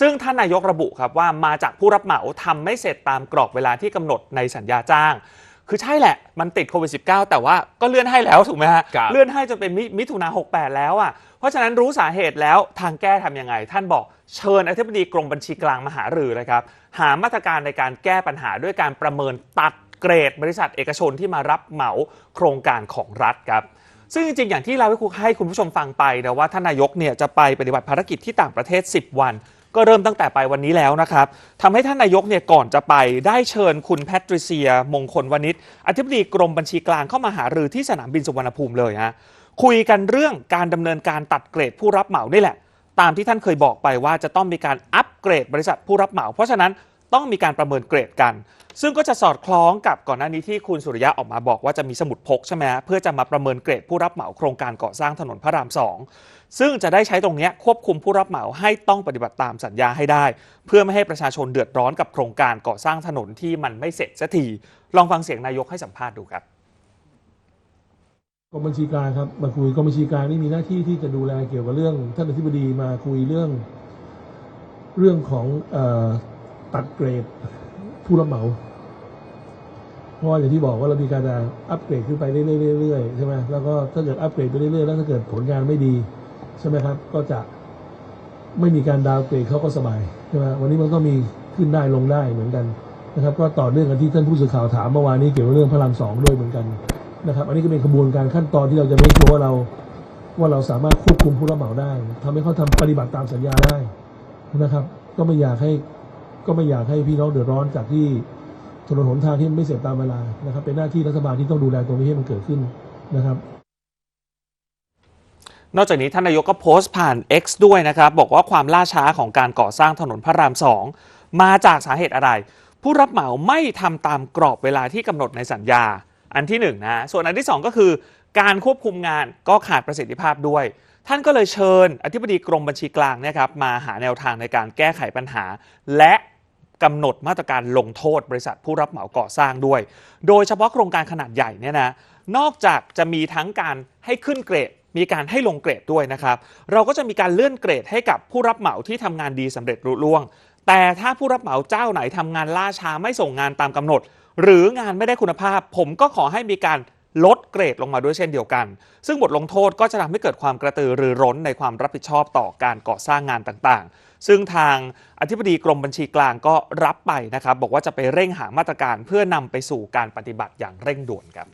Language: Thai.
ซึ่งท่านนายกระบุครับว่ามาจากผู้รับเหมาทำไม่เสร็จตามกรอบเวลาที่กำหนดในสัญญาจ้าง คือใช่แหละ มันติดโควิด -19 แต่ว่าก็เลื่อนให้แล้วถูกไหมฮะครับเลื่อนให้จนเป็นมิมิถุนา68 แล้วอะ เพราะฉะนั้นรู้สาเหตุแล้วทางแก้ทำยังไง ท่านบอกเชิญอธิบดีกรมบัญชีกลางมาหารือเลยครับ หามาตรการในการแก้ปัญหาด้วยการประเมินตัดเกรดบริษัทเอกชนที่มารับเหมาโครงการของรัฐครับ ซึ่งจริงๆ อย่างที่เราให้คุณผู้ชมฟังไปนะว่าท่านนายกเนี่ยจะไปปฏิบัติภารกิจที่ต่างประเทศ 10 วัน ก็เริ่มตั้งแต่ไปวันนี้แล้วนะครับทำให้ท่านนายกเนี่ยก่อนจะไปได้เชิญคุณแพทริเซีย มงคลวณิชอธิบดีกรมบัญชีกลางเข้ามาหารือที่สนามบินสุวรรณภูมิเลยฮะคุยกันเรื่องการดำเนินการตัดเกรดผู้รับเหมานี่แหละ ตามที่ท่านเคยบอกไปว่าจะต้องมีการอัปเกรดบริษัทผู้รับเหมา เพราะฉะนั้น ต้องมีการประเมินเกรดกัน ซึ่งก็จะสอดคล้องกับก่อนหน้านี้ที่คุณสุริยะออกมาบอกว่าจะมีสมุดพกใช่ไหมเพื่อจะมาประเมินเกรดผู้รับเหมาโครงการก่อสร้างถนนพระรามสองซึ่งจะได้ใช้ตรงนี้ควบคุมผู้รับเหมาให้ต้องปฏิบัติตามสัญญาให้ได้ เพื่อไม่ให้ประชาชนเดือดร้อนกับโครงการก่อสร้างถนนที่มันไม่เสร็จสักทีลองฟังเสียงนายกให้สัมภาษณ์ดูครับกรมบัญชีกลางครับมาคุยกรมบัญชีกลางนี่มีหน้าที่ที่จะดูแลเกี่ยวกับเรื่องท่านอธิบดีมาคุยเรื่อง เรื่องของอ ตัดเกรดผู้รับเหมาเพราะอย่างที่บอกว่าเรามีการอัปเกรดขึ้นไปเรื่อยๆๆใช่ไหมแล้วก็ถ้าเกิดอัปเกรดไปเรื่อยๆแล้วถ้าเกิดผลงานไม่ดีใช่ไหมครับ ก็จะไม่มีการดาวเกรดเขาก็สบายใช่ไหมวันนี้มันก็มีขึ้นได้ลงได้เหมือนกันนะครับ ก็ต่อเนื่องกันที่ท่านผู้สื่อข่าวถามเมื่อวานนี้เกี่ยวกับเรื่องพระรามสองด้วยเหมือนกันนะครับ อันนี้ก็เป็นกระบวนการขั้นตอนที่เราจะไม่ชัวว่าเราว่าเราสามารถควบคุมผู้รับเหมาได้ทำให้เขาทำปฏิบัติตามสัญญาได้นะครับ ก็ไม่อยากให้ ก็ไม่อยากให้พี่น้องเดือดร้อนจากที่ถนนหนทางที่ไม่เสร็จตามเวลานะครับ เป็นหน้าที่รัฐบาลที่ต้องดูแลตรงนี้ให้มันเกิดขึ้นนะครับนอกจากนี้ท่านนายกก็โพสต์ผ่าน X ด้วยนะครับ บอกว่าความล่าช้าของการก่อสร้างถนนพระรามสองมาจากสาเหตุอะไร ผู้รับเหมาไม่ทำตามกรอบเวลาที่กำหนดในสัญญา อันที่1นงนะส่วนอันที่ 2 ก็คือ การควบคุมงานก็ขาดประสิทธิภาพด้วย ท่านก็เลยเชิญ อธิบดีกรมบัญชีกลางเนยครับมาหาแนวทางในการแก้ไขปัญหา และกำหนดมาตรการลงโทษบริษัทผู้รับเหมาก่อสร้างด้วย โดยเฉพาะโครงการขนาดใหญ่เนี่ยนะนอกจากจะมีทั้งการให้ขึ้นเกรด มีการให้ลงเกรดด้วยนะครับ เราก็จะมีการเลื่อนเกรดให้กับผู้รับเหมาที่ทำงานดีสำเร็จรุ่ล่วง แต่ถ้าผู้รับเหมาเจ้าไหนทำงานล่าช้าไม่ส่งงานตามกำหนด หรืองานไม่ได้คุณภาพ ผมก็ขอให้มีการ ลดเกรดลงมาด้วยเช่นเดียวกัน ซึ่งบทลงโทษก็จะทำให้เกิดความกระตือรือร้นในความรับผิดชอบต่อการก่อสร้างงานต่างๆ ซึ่งทางอธิบดีกรมบัญชีกลางก็รับไปนะครับ บอกว่าจะไปเร่งหามาตรการเพื่อนำไปสู่การปฏิบัติอย่างเร่งด่วนครับ